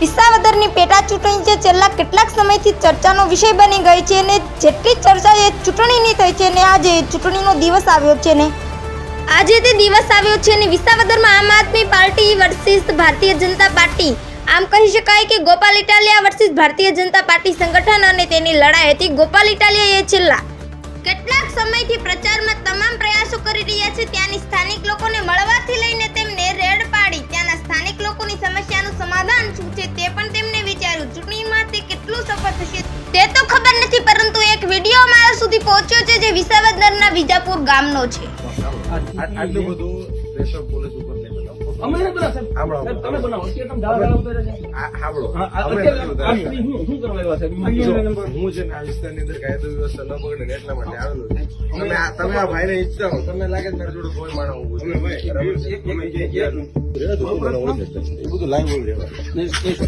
વિસાવદરની પેટા ચૂંટણી જે છેલ્લા કેટલાક સમયથી ચર્ચાનો વિષય બની ગઈ છે અને જેટલી ચર્ચા એ ચૂંટણીની થઈ છે ને આજે ચૂંટણીનો દિવસ આવ્યો છે ને? આજે તે દિવસ આવ્યો છે અને વિસાવદરમાં આમ આદમી party versus Bharatiya Janata party. આમ કહી શકાય કે ગોપાલ ઇટાલિયા વર્સિસ ભારતીય જનતા પાર્ટી સંગઠન અને તેની લડાઈ હતી. ગોપાલ ઇટાલિયા એ છેલ્લા કેટલાક સમયથી પ્રચારમાં તમામ પ્રયાસો કરી રહ્યા છે. ત્યાંની સ્થાનિક લોકોને મળવાથી છે તે પણ તેમને વિચાર્યું. ચૂંટણીમાં તે કેટલું સફળ થશે તે તો ખબર નથી પરંતુ એક વીડિયો મારા સુધી પહોંચ્યો છે જે વિસાવદરના વિજાપુર ગામનો છે. આટલું બધું પ્રેશર પોલીસ ઉપર. આ-. હા, છે વિસ્તારની અંદર કાયદો વ્યવસ્થા ન બગડે એટલા માટે આવેલો તમે આ ભાઈને ઈચ્છતા હો. તમને લાગે મારા જોડે કોઈ માણસ ಯಾರದು ಕೂಡ ಏನೋ ಇದು ಲಂಗ್ ಹೋಗ್ಲೇಬೇಕು ನೀಸ್ ప్ಲೀಸ್